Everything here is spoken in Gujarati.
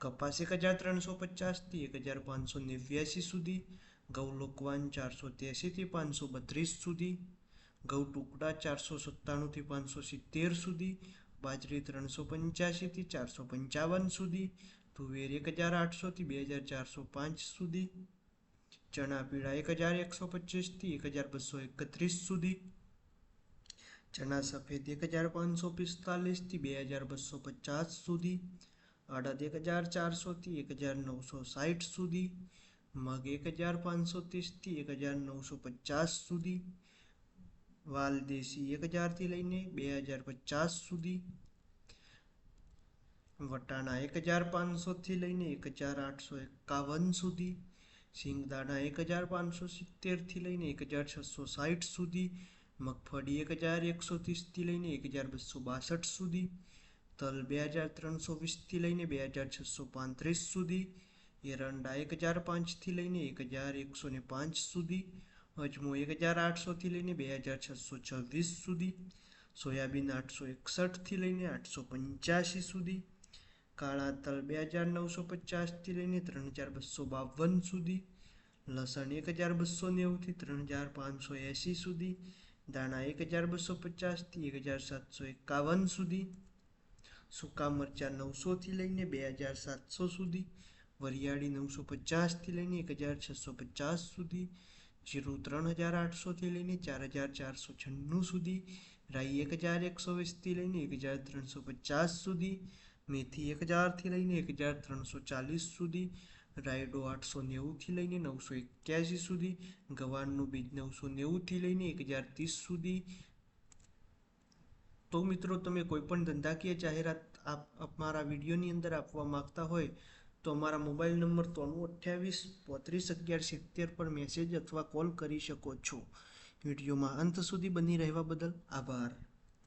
કપાસ એક હજાર ત્રણસો પચાસથી એક હજાર પાંચસો નેવ્યાસી સુધી ઘઉં લોકવાન ચારસો ત્યાસીથી પાંચસો બત્રીસ સુધી ઘઉં ટુકડા ચારસો સત્તાણુંથી પાંચસો સિત્તેર સુધી, બાજરી ત્રણસો પંચ્યાસીથી ચારસો પંચાવન સુધી, તુવેર એક હજાર આઠસોથી બે હજાર ચારસો પાંચ સુધી, ચણા પીળા એક હજાર એકસો પચીસથી એક હજાર બસો એકત્રીસ સુધી, ચણા સફેદ એક હજાર પાંચસો પિસ્તાલીસથી બે હજાર બસો પચાસ સુધી અડદ એક હજાર ચારસોથી એક હજાર નવસો સાઠ સુધી મગ એક હજાર પાંચસો ત્રીસથી એક હજાર નવસો પચાસ સુધી વાલ દેશી એક હજારથી લઈને બે હજાર પચાસ સુધી વટાણા એક હજાર પાંચસોથી લઈને એક હજાર આઠસો એકાવન સુધી સિંગદાણા એક હજાર પાંચસો સિત્તેરથી લઈને એક હજાર છસો સાઠ સુધી મગફળી એક હજાર એકસો ત્રીસથી લઈને એક હજાર બસો બાસઠ સુધી તલ બે હજાર ત્રણસો વીસથી લઈને બે હજાર છસો પાંત્રીસ સુધી એરંડા એક હજાર પાંચથી લઈને એક હજાર એકસો ને પાંચ સુધી, અજમો એક હજાર આઠસોથી લઈને બે હજાર છસો છવ્વીસ સુધી, સોયાબીન આઠસો એકસઠથી લઈને આઠસો પંચ્યાસી સુધી, કાળા તલ બે હજાર નવસો પચાસથી લઈને ત્રણ હજાર બસો બાવન સુધી, લસણ એક હજાર બસો નેવુંથી ત્રણ હજાર પાંચસો એંસી સુધી, દાણા એક હજાર બસો પચાસથી એક હજાર સાતસો એકાવન સુધી સૂકા મરચાં નવસોથી લઈને બે હજાર સાતસો સુધી, વરિયાળી નવસો પચાસથી લઈને એક હજાર છસો પચાસ સુધી, જીરું ત્રણ હજાર આઠસોથી લઈને ચાર હજાર ચારસો છન્નું સુધી, રાઈ એક હજાર એકસો વીસથી લઈને એક હજાર ત્રણસો પચાસ સુધી, મેથી એક હજારથી લઈને એક હજાર ત્રણસો ચાલીસ સુધી, રાયડો આઠસો નેવુંથી લઈને નવસો એક્યાસી સુધી, ગવારનું બીજ નવસો નેવુંથી લઈને એક હજાર ત્રીસ સુધી તો મિત્રો તમે કોઈપણ ધંધાકીય જાહેરાત આપ અમારા વિડીયોની અંદર આપવા માંગતા હોય, તો અમારા મોબાઈલ નંબર ત્રાણું અઠ્યાવીસ પોત્રીસ અગિયાર સિત્તેર પર મેસેજ અથવા કોલ કરી શકો છો. વિડીયોમાં અંત સુધી બની રહેવા બદલ આભાર.